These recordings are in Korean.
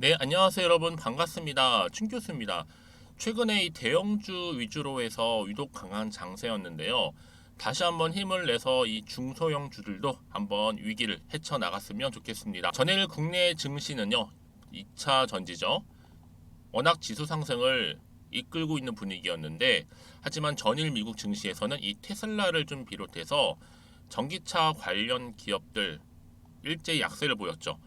네, 안녕하세요 여러분 반갑습니다. 춘 교수입니다. 최근에 이 대형주 위주로 해서 유독 강한 장세였는데요. 다시 한번 힘을 내서 이 중소형 주들도 한번 위기를 헤쳐나갔으면 좋겠습니다. 전일 국내 증시는요. 2차 전지죠. 워낙 지수 상승을 이끌고 있는 분위기였는데 하지만 전일 미국 증시에서는 이 테슬라를 좀 비롯해서 전기차 관련 기업들 일제히 약세를 보였죠.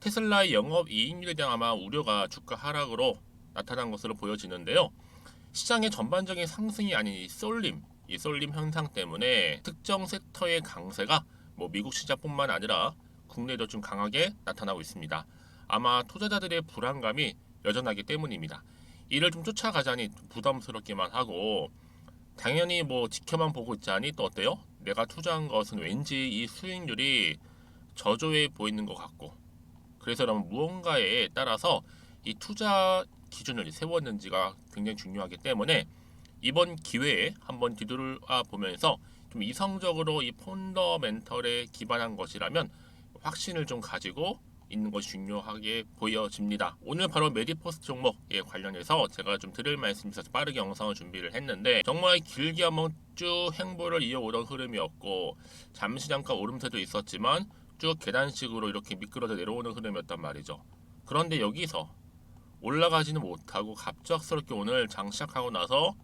테슬라의 영업 이익률에 대한 아마 우려가 주가 하락으로 나타난 것으로 보여지는데요. 시장의 전반적인 상승이 아닌 이 쏠림, 이 쏠림 현상 때문에 특정 섹터의 강세가 뭐 미국 시장뿐만 아니라 국내도 좀 강하게 나타나고 있습니다. 아마 투자자들의 불안감이 여전하기 때문입니다. 이를 좀 쫓아가자니 부담스럽기만 하고 당연히 뭐 지켜만 보고 있자니 또 어때요? 내가 투자한 것은 왠지 이 수익률이 저조해 보이는 것 같고 그래서 여러분 무언가에 따라서 이 투자 기준을 세웠는지가 굉장히 중요하기 때문에 이번 기회에 한번 뒤돌아 보면서 좀 이성적으로 이 펀더멘털에 기반한 것이라면 확신을 좀 가지고 있는 것이 중요하게 보여집니다. 오늘 바로 메디포스트 종목에 관련해서 제가 좀 드릴 말씀이 있어서 빠르게 영상을 준비를 했는데 정말 길게 한번 쭉 행보를 이어오던 흐름이었고 잠시 잠깐 오름세도 있었지만 쭉 계단식으로 이렇게 미끄러져 내려오는 흐름이었단 말이죠. 그런데 여기서 올라가지는 못하고 갑작스럽게 오늘 장 시작하고 나서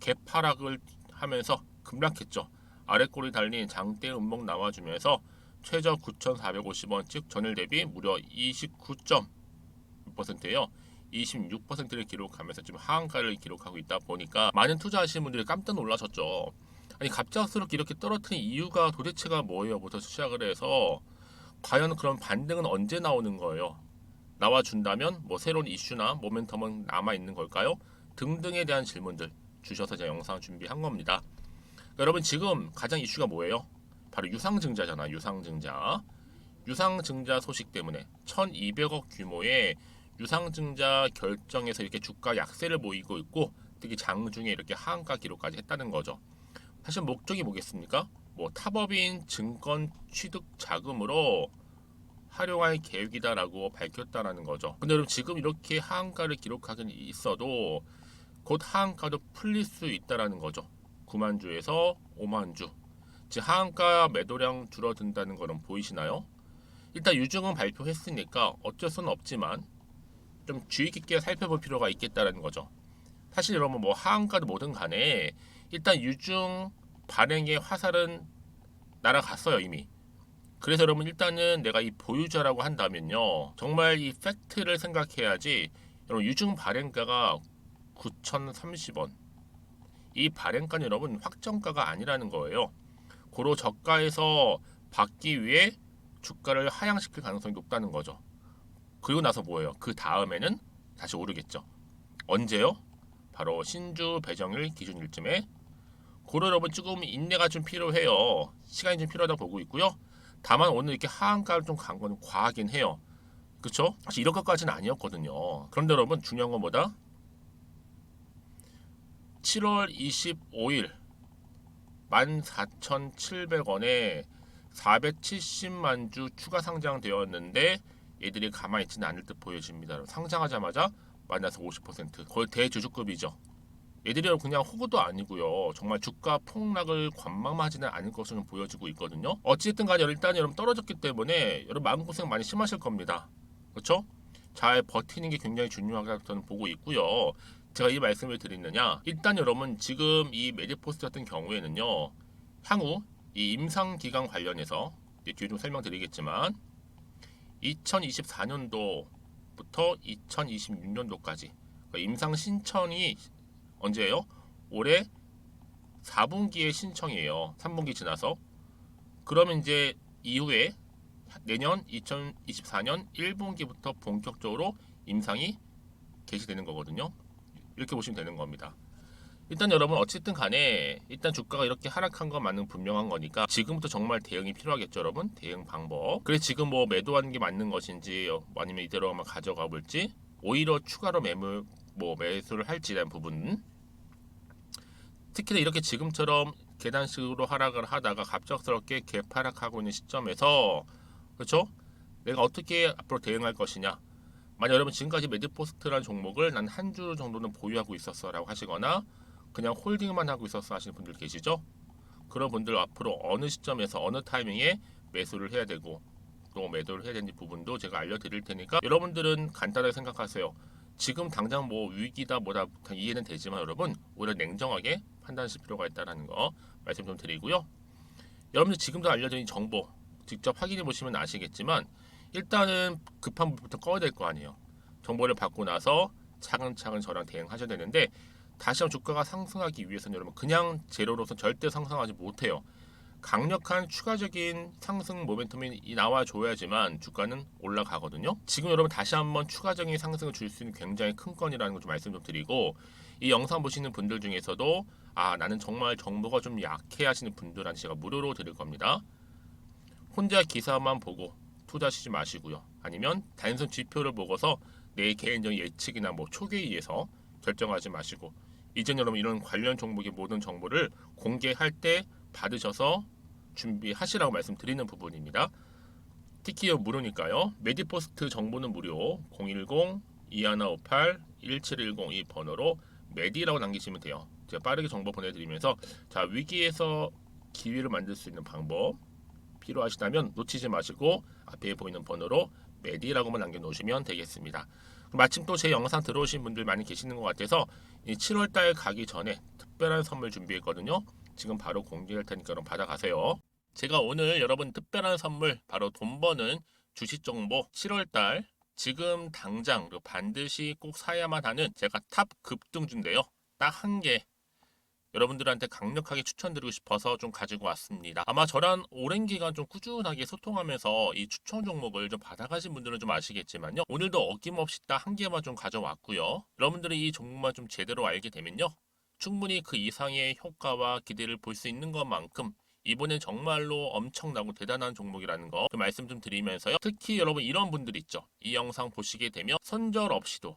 개파락을 하면서 급락했죠. 아래꼬리 달린 장대 음목 나와주면서 최저 9,450원, 즉 전일 대비 무려 29.6%예요. 26%를 기록하면서 지금 하한가를 기록하고 있다 보니까 많은 투자하시는 분들이 깜짝 놀라셨죠. 아니 갑작스럽게 이렇게 떨어뜨린 이유가 도대체가 뭐예요?부터 시작을 해서 과연 그런 반등은 언제 나오는 거예요? 나와 준다면 뭐 새로운 이슈나 모멘텀은 남아 있는 걸까요? 등등에 대한 질문들 주셔서 제가 영상 준비한 겁니다. 여러분 지금 가장 이슈가 뭐예요? 바로 유상증자잖아. 유상증자. 유상증자 소식 때문에 1,200억 규모의 유상증자 결정에서 이렇게 주가 약세를 보이고 있고 특히 장중에 이렇게 하한가 기록까지 했다는 거죠. 사실 목적이 뭐겠습니까? 뭐 타법인 증권 취득 자금으로 활용할 계획이다라고 밝혔다라는 거죠. 근데 여러분 지금 이렇게 하한가를 기록하긴 있어도 곧 하한가도 풀릴 수 있다라는 거죠. 9만 주에서 5만 주. 즉 하한가 매도량 줄어든다는 거는 보이시나요? 일단 유증은 발표했으니까 어쩔 수는 없지만 좀 주의 깊게 살펴볼 필요가 있겠다라는 거죠. 사실 여러분 뭐 하한가도 뭐든 간에 일단 유증 발행의 화살은 날아갔어요 이미. 그래서 여러분 일단은 내가 이 보유자라고 한다면요 정말 이 팩트를 생각해야지 여러분 유증 발행가가 9,030원 이 발행가는 여러분 확정가가 아니라는 거예요. 고로 저가에서 받기 위해 주가를 하향시킬 가능성이 높다는 거죠. 그리고 나서 뭐예요? 그 다음에는 다시 오르겠죠. 언제요? 바로 신주 배정일 기준일쯤에 고로 여러분 조금 인내가 좀 필요해요. 시간이 좀 필요하다 고 보고 있고요. 다만 오늘 이렇게 하한가를 좀 간 건 과하긴 해요. 그렇죠? 사실 이런 것까지는 아니었거든요. 그런데 여러분 중요한 건 뭐다? 7월 25일 14,700원에 470만 주 추가 상장되었는데 얘들이 가만히 있지는 않을 듯 보여집니다. 상장하자마자 마이너스 50% 거의 대주주급이죠. 얘들이 그냥 호구도 아니고요. 정말 주가 폭락을 관망하지는 않을 것으로 보여지고 있거든요. 어찌됐든 간에 일단 여러분 떨어졌기 때문에 여러분 마음고생 많이 심하실 겁니다. 그렇죠? 잘 버티는 게 굉장히 중요하다고 저는 보고 있고요. 제가 이 말씀을 드리느냐 일단 여러분 지금 이 메디포스트 같은 경우에는요 향후 이 임상 기간 관련해서 뒤에 좀 설명드리겠지만 2024년도부터 2026년도까지 그러니까 임상 신청이 언제예요? 올해 4분기에 신청이에요. 3분기 지나서 그러면 이제 이후에 내년 2024년 1분기부터 본격적으로 임상이 개시되는 거거든요. 이렇게 보시면 되는 겁니다. 일단 여러분 어쨌든 간에 일단 주가가 이렇게 하락한 건 맞는 분명한 거니까 지금부터 정말 대응이 필요하겠죠 여러분 대응 방법 그래 지금 뭐 매도하는 게 맞는 것인지 어, 아니면 이대로 한번 가져가 볼지 오히려 추가로 매물 뭐 매수를 할지 대한 부분 특히나 이렇게 지금처럼 계단식으로 하락을 하다가 갑작스럽게 개파락하고 있는 시점에서 그렇죠 내가 어떻게 앞으로 대응할 것이냐 만약 여러분 지금까지 매드포스트라는 종목을 난 한 주 정도는 보유하고 있었어 라고 하시거나 그냥 홀딩만 하고 있었어 하시는 분들 계시죠? 그런 분들 앞으로 어느 시점에서 어느 타이밍에 매수를 해야 되고 또 매도를 해야 되는 부분도 제가 알려드릴 테니까 여러분들은 간단하게 생각하세요. 지금 당장 뭐 위기다 뭐다 다 이해는 되지만 여러분 오히려 냉정하게 판단하실 필요가 있다는 거 말씀 좀 드리고요. 여러분들 지금도 알려드린 정보 직접 확인해 보시면 아시겠지만 일단은 급한 부분부터 꺼야 될 거 아니에요. 정보를 받고 나서 차근차근 저랑 대응하셔야 되는데 다시 한번 주가가 상승하기 위해서는 여러분 그냥 제로로서 절대 상승하지 못해요. 강력한 추가적인 상승 모멘텀이 나와줘야지만 주가는 올라가거든요. 지금 여러분 다시 한번 추가적인 상승을 줄 수 있는 굉장히 큰 건이라는 걸 좀 말씀 좀 드리고 이 영상 보시는 분들 중에서도 아 나는 정말 정보가 좀 약해 하시는 분들한테 제가 무료로 드릴 겁니다. 혼자 기사만 보고 투자하시지 마시고요. 아니면 단순 지표를 보고서 내 개인적인 예측이나 뭐 초계의에서 결정하지 마시고 이전 여러분 이런 관련 종목의 모든 정보를 공개할 때 받으셔서 준비하시라고 말씀드리는 부분입니다. 특히 무료니까요. 메디포스트 정보는 무료 010-2158-1710 이 번호로 메디라고 남기시면 돼요. 제가 빠르게 정보 보내드리면서 자 위기에서 기회를 만들 수 있는 방법 필요하시다면 놓치지 마시고 앞에 보이는 번호로 메디라고만 남겨놓으시면 되겠습니다. 마침 또 제 영상 들어오신 분들 많이 계시는 것 같아서 이 7월달 가기 전에 특별한 선물 준비했거든요. 지금 바로 공개할 테니까 그럼 받아가세요. 제가 오늘 여러분 특별한 선물 바로 돈 버는 주식 정보 7월달 지금 당장 반드시 꼭 사야만 하는 제가 탑 급등주인데요. 딱 한 개 여러분들한테 강력하게 추천드리고 싶어서 좀 가지고 왔습니다. 아마 저랑 오랜 기간 좀 꾸준하게 소통하면서 이 추천 종목을 좀 받아가신 분들은 좀 아시겠지만요. 오늘도 어김없이 딱 한 개만 좀 가져왔고요. 여러분들이 이 종목만 좀 제대로 알게 되면요. 충분히 그 이상의 효과와 기대를 볼 수 있는 것만큼 이번엔 정말로 엄청나고 대단한 종목이라는 거 말씀 좀 드리면서요. 특히 여러분 이런 분들 있죠. 이 영상 보시게 되면 손절 없이도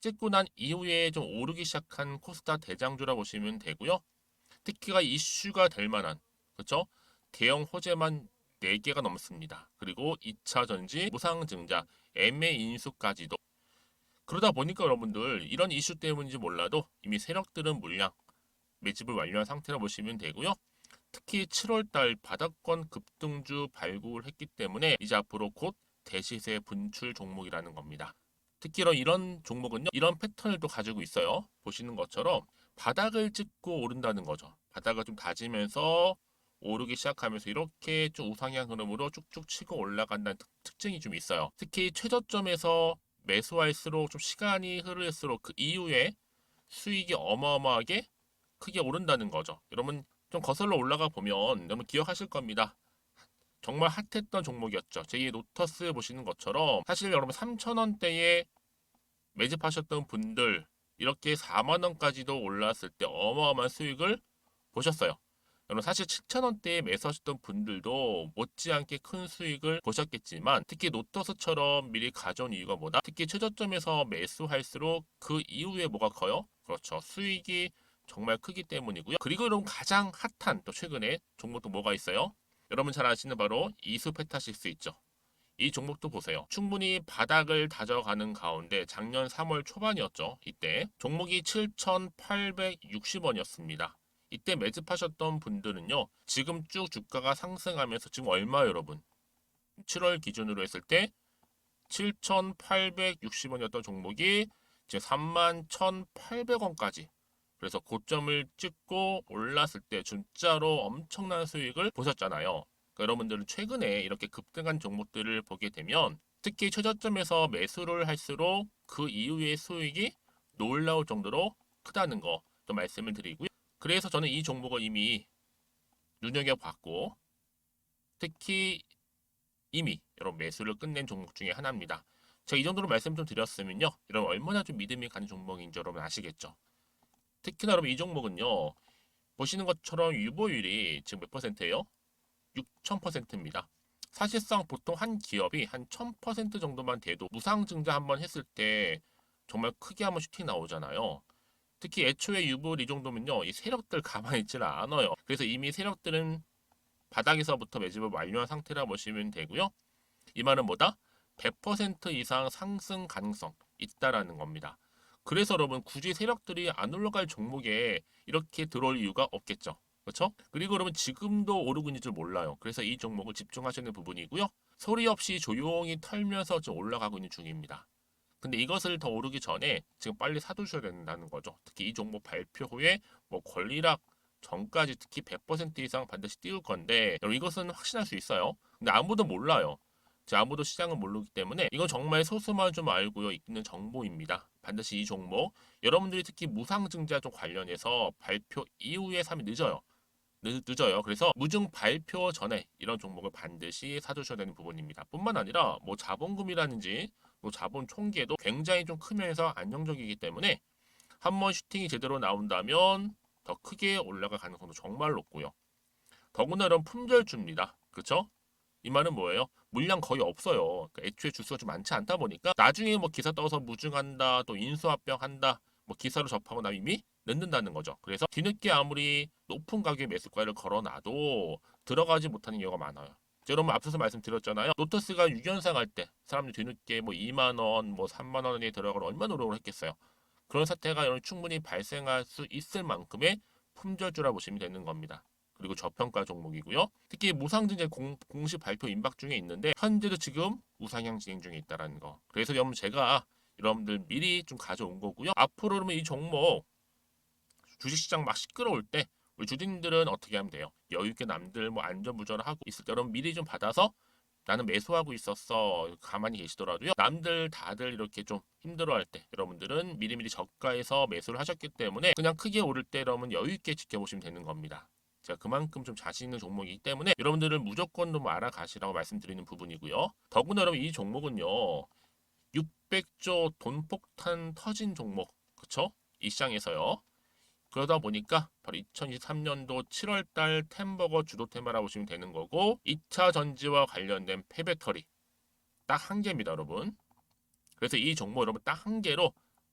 찍고 난 이후에 좀 오르기 시작한 코스타 대장주라 보시면 되고요. 특히가 이슈가 될 만한 그렇죠? 대형 호재만 4개가 넘습니다. 그리고 2차 전지, 무상증자, 애매 인수까지도 그러다 보니까 여러분들 이런 이슈 때문인지 몰라도 이미 세력들은 물량 매집을 완료한 상태라 보시면 되고요. 특히 7월달 바닥권 급등주 발굴을 했기 때문에 이제 앞으로 곧 대시세 분출 종목이라는 겁니다. 특히 이런 종목은요 이런 패턴을 또 가지고 있어요. 보시는 것처럼 바닥을 찍고 오른다는 거죠. 바닥을 좀 다지면서 오르기 시작하면서 이렇게 좀 우상향 흐름으로 쭉쭉 치고 올라간다는 특, 증이좀 있어요. 특히 최저점에서 매수할수록 좀 시간이 흐를수록 그 이후에 수익이 어마어마하게 크게 오른다는 거죠. 여러분 좀 거슬러 올라가 보면 여러분 기억하실 겁니다 정말 핫했던 종목이었죠. 제2의 노터스 보시는 것처럼 사실 여러분 3,000원대에 매집하셨던 분들 이렇게 4만 원까지도 올랐을 때 어마어마한 수익을 보셨어요. 여러분 사실 7,000원대에 매수하셨던 분들도 못지않게 큰 수익을 보셨겠지만 특히 노터스처럼 미리 가져온 이유가 뭐다? 특히 최저점에서 매수할수록 그 이후에 뭐가 커요? 그렇죠. 수익이 정말 크기 때문이고요. 그리고 여러분 가장 핫한 또 최근에 종목도 뭐가 있어요? 여러분 잘 아시는 바로 이수페타시스 있죠. 이 종목도 보세요. 충분히 바닥을 다져가는 가운데 작년 3월 초반이었죠. 이때 종목이 7,860원이었습니다. 이때 매집하셨던 분들은요. 지금 쭉 주가가 상승하면서 지금 얼마 여러분? 7월 기준으로 했을 때 7,860원이었던 종목이 이제 31,800원까지 그래서 고점을 찍고 올랐을 때 진짜로 엄청난 수익을 보셨잖아요. 그러니까 여러분들은 최근에 이렇게 급등한 종목들을 보게 되면 특히 최저점에서 매수를 할수록 그 이후의 수익이 놀라울 정도로 크다는 거 또 말씀을 드리고요. 그래서 저는 이 종목을 이미 눈여겨봤고 특히 이미 여러분 매수를 끝낸 종목 중에 하나입니다. 제가 이 정도로 말씀 좀 드렸으면요. 여러분 얼마나 좀 믿음이 가는 종목인지 여러분 아시겠죠? 특히나 여러분 이 종목은요. 보시는 것처럼 유보율이 지금 몇 퍼센트예요? 6,000%입니다. 사실상 보통 한 기업이 한 1000% 정도만 돼도 무상증자 한번 했을 때 정말 크게 한번 슈팅 나오잖아요. 특히 애초에 유불 이 정도면요, 이 세력들 가만히 있지는 않아요. 그래서 이미 세력들은 바닥에서부터 매집을 완료한 상태라 보시면 되고요. 이 말은 뭐다? 100% 이상 상승 가능성 있다라는 겁니다. 그래서 여러분 굳이 세력들이 안 올라갈 종목에 이렇게 들어올 이유가 없겠죠. 그렇죠? 그리고 여러분 지금도 오르고 있는 줄 몰라요. 그래서 이 종목을 집중하시는 부분이고요. 소리 없이 조용히 털면서 좀 올라가고 있는 중입니다. 근데 이것을 더 오르기 전에 지금 빨리 사두셔야 된다는 거죠. 특히 이 종목 발표 후에 뭐 권리락 전까지 특히 100% 이상 반드시 띄울 건데 여러분 이것은 확신할 수 있어요. 근데 아무도 몰라요. 제 아무도 시장을 모르기 때문에 이건 정말 소수만 좀 알고요 있는 정보입니다. 반드시 이 종목 여러분들이 특히 무상증자 좀 관련해서 발표 이후에 사면 늦어요. 늦, 늦어요. 그래서 무증 발표 전에 이런 종목을 반드시 사두셔야 되는 부분입니다. 뿐만 아니라 뭐 자본금이라든지 뭐 자본 총계도 굉장히 좀 크면서 안정적이기 때문에 한 번 슈팅이 제대로 나온다면 더 크게 올라갈 가능성도 정말 높고요. 더구나 이런 품절주입니다. 그렇죠? 이 말은 뭐예요? 물량 거의 없어요. 그러니까 애초에 주수가 좀 많지 않다 보니까 나중에 뭐 기사 떠서 무증한다, 또 인수합병한다, 뭐 기사로 접하고 나면 이미 늦는다는 거죠. 그래서 뒤늦게 아무리 높은 가격의 매수가를 걸어놔도 들어가지 못하는 경우가 많아요. 여러분 앞서서 말씀드렸잖아요. 노터스가 6연상 할 때 사람들이 뒤늦게 뭐 2만 원, 뭐 3만 원에 들어가러 얼마나 노력을 했겠어요. 그런 사태가 여러분 충분히 발생할 수 있을 만큼의 품절주라 보시면 되는 겁니다. 그리고 저평가 종목이고요. 특히 무상증자 공, 공식 발표 임박 중에 있는데 현재도 지금 우상향 진행 중에 있다라는 거. 그래서 여러분 제가 여러분들 미리 좀 가져온 거고요. 앞으로 그러면 이 종목 주식시장 막 시끄러울 때 우리 주주님들은 어떻게 하면 돼요? 여유 있게 남들 뭐 안전부전을 하고 있을 때 여러분 미리 좀 받아서 나는 매수하고 있었어 가만히 계시더라도요 남들 다들 이렇게 좀 힘들어할 때 여러분들은 미리미리 저가에서 매수를 하셨기 때문에 그냥 크게 오를 때 여러분 여유 있게 지켜보시면 되는 겁니다. 제가 그만큼 좀 자신 있는 종목이기 때문에 여러분들은 무조건 좀 알아가시라고 말씀드리는 부분이고요. 더구나 여러분 이 종목은요 600조 돈폭탄 터진 종목 그쵸? 이 시장에서요. 그러다 보니까 바로 2023년도 7월달 템버거 주도 테마라 보시면 되는 거고 2차 전지와 관련된 폐배터리 딱 한 개입니다 여러분 그래서 이 정보 여러분 딱 한 개로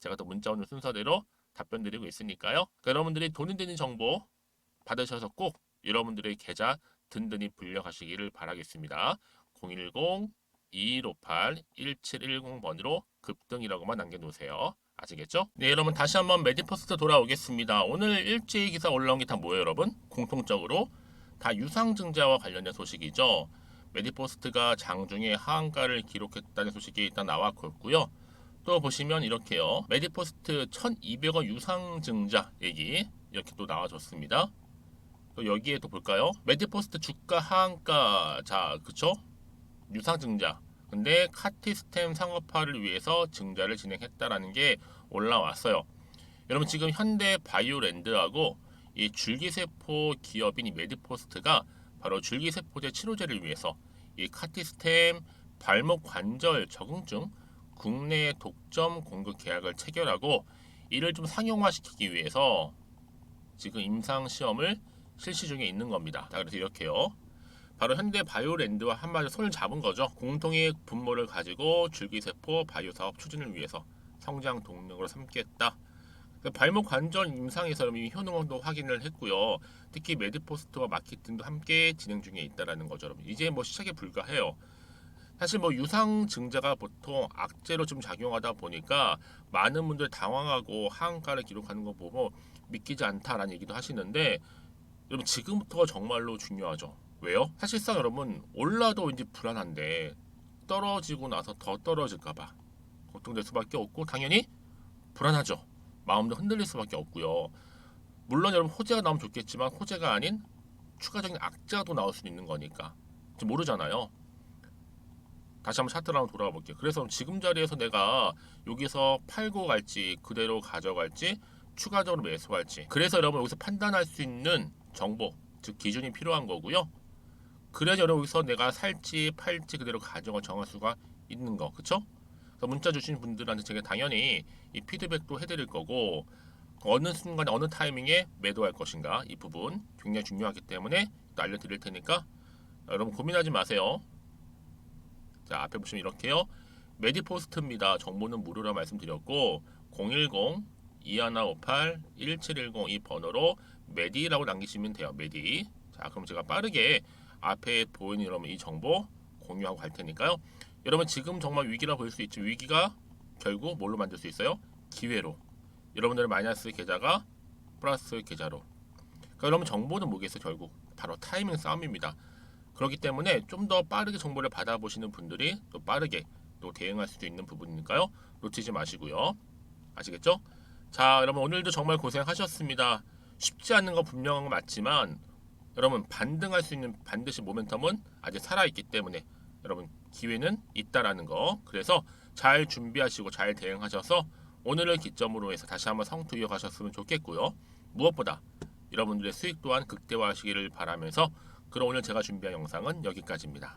제가 또 문자 오는 순서대로 답변 드리고 있으니까요. 그러니까 여러분들이 돈이 되는 정보 받으셔서 꼭 여러분들의 계좌 든든히 불려가시기를 바라겠습니다. 010-2158-1710번으로 급등이라고만 남겨놓으세요. 아시겠죠? 네, 여러분 다시 한번 메디퍼스트 돌아오겠습니다. 오늘 일제히 기사 올라온 게 다 뭐예요, 여러분? 공통적으로 다 유상증자와 관련된 소식이죠. 메디포스트가 장중에 하한가를 기록했다는 소식이 일단 나왔고요. 또 보시면 이렇게요. 메디포스트 1200원 유상증자 얘기 이렇게 또 나와줬습니다. 또 여기에 또 볼까요? 메디포스트 주가 하한가 자 그쵸? 유상증자 근데 카티스템 상업화를 위해서 증자를 진행했다라는 게 올라왔어요. 여러분 지금 현대 바이오랜드하고 이 줄기세포 기업인 이 메디포스트가 바로 줄기세포제 치료제를 위해서 이 카티스템 발목 관절 적응증 국내 독점 공급 계약을 체결하고 이를 좀 상용화시키기 위해서 지금 임상 시험을 실시 중에 있는 겁니다. 자, 그래서 이렇게요. 바로 현대 바이오랜드와 한마디로 손을 잡은 거죠. 공통의 분모를 가지고 줄기세포 바이오 사업 추진을 위해서 성장 동력으로 삼겠다. 발목 관절 임상에서 이미 효능도 확인을 했고요. 특히 메디포스트와 마케팅도 함께 진행 중에 있다라는 거죠. 여러분. 이제 뭐 시작에 불과해요. 사실 뭐 유상 증자가 보통 악재로 좀 작용하다 보니까 많은 분들 당황하고 하한가를 기록하는 거 보고 믿기지 않다라는 얘기도 하시는데 여러분 지금부터가 정말로 중요하죠. 왜요? 사실상 여러분 올라도 이제 불안한데 떨어지고 나서 더 떨어질까봐 걱정될 수밖에 없고 당연히 불안하죠. 마음도 흔들릴 수밖에 없고요. 물론 여러분 호재가 나오면 좋겠지만 호재가 아닌 추가적인 악재도 나올 수 있는 거니까 모르잖아요. 다시 한번 차트를 한번 돌아가 볼게요. 그래서 지금 자리에서 내가 여기서 팔고 갈지 그대로 가져갈지 추가적으로 매수할지 그래서 여러분 여기서 판단할 수 있는 정보 즉 기준이 필요한 거고요. 그래야 여러분 여기서 내가 살지 팔지 그대로 가져가 정할 수가 있는 거 그쵸? 그래서 문자 주신 분들한테 제가 당연히 이 피드백도 해드릴 거고 어느 순간에 어느 타이밍에 매도할 것인가 이 부분 굉장히 중요하기 때문에 또 알려드릴 테니까 여러분 고민하지 마세요. 자 앞에 보시면 이렇게요. 메디포스트입니다. 정보는 무료라 말씀드렸고 010 2158 1710 이 번호로 메디라고 남기시면 돼요. 메디. 자 그럼 제가 빠르게 앞에 보이는 여러분 이 정보 공유하고 갈 테니까요. 여러분 지금 정말 위기라 볼수 있죠. 위기가 결국 뭘로 만들 수 있어요? 기회로. 여러분들의 마이너스 계좌가 플러스 계좌로. 그러니까 여러분 정보는 뭐겠어요? 결국 바로 타이밍 싸움입니다. 그렇기 때문에 좀 더 빠르게 정보를 받아보시는 분들이 또 빠르게 또 대응할 수도 있는 부분이니까요. 놓치지 마시고요. 아시겠죠? 자, 여러분 오늘도 정말 고생하셨습니다. 쉽지 않은 건 분명한 건 맞지만 여러분 반등할 수 있는 반드시 모멘텀은 아직 살아 있기 때문에 여러분 기회는 있다라는 거. 그래서 잘 준비하시고 잘 대응하셔서 오늘을 기점으로 해서 다시 한번 성투 이어가셨으면 좋겠고요. 무엇보다 여러분들의 수익 또한 극대화하시기를 바라면서 그럼 오늘 제가 준비한 영상은 여기까지입니다.